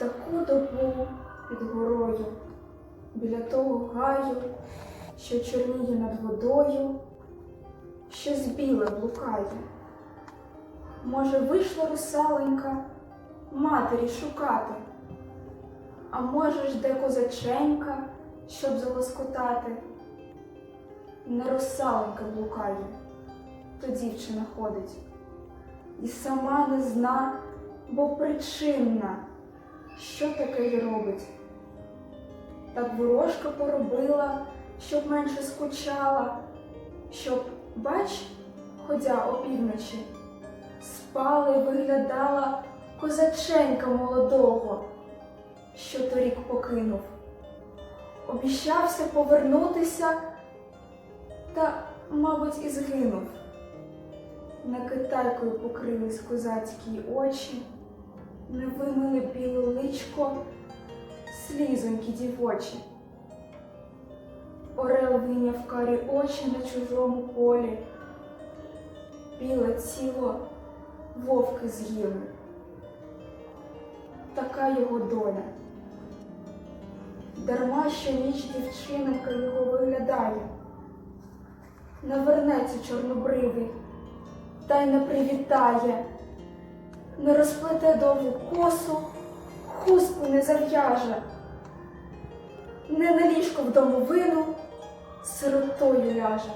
добу під горою, біля того гаю, що чорніє над водою, щось біле блукає. Може, вийшла русаленька матері шукати, а може ж де козаченька, щоб залоскотати. Не русаленька блукає, то дівчина ходить, і сама не зна, бо причинна, що таке й робить. Так ворожка поробила, щоб менше скучала, щоб, бач, ходя опівночі, спала й виглядала козаченька молодого, що торік покинув. Обіщався повернутися, та, мабуть, і згинув. Не китайкою покрились козацькі очі, не вимили біле личко, слізонькі дівочі. Орел виняв карі очі на чужому полі, біле тіло вовки з'їли. Така його доля. Дарма що ніч дівчинка його виглядає, не вернеться чорнобривий, та й не привітає, не розплете довгу косу, хустку не зав'яже, не на ліжко в домовину сиротою ляже.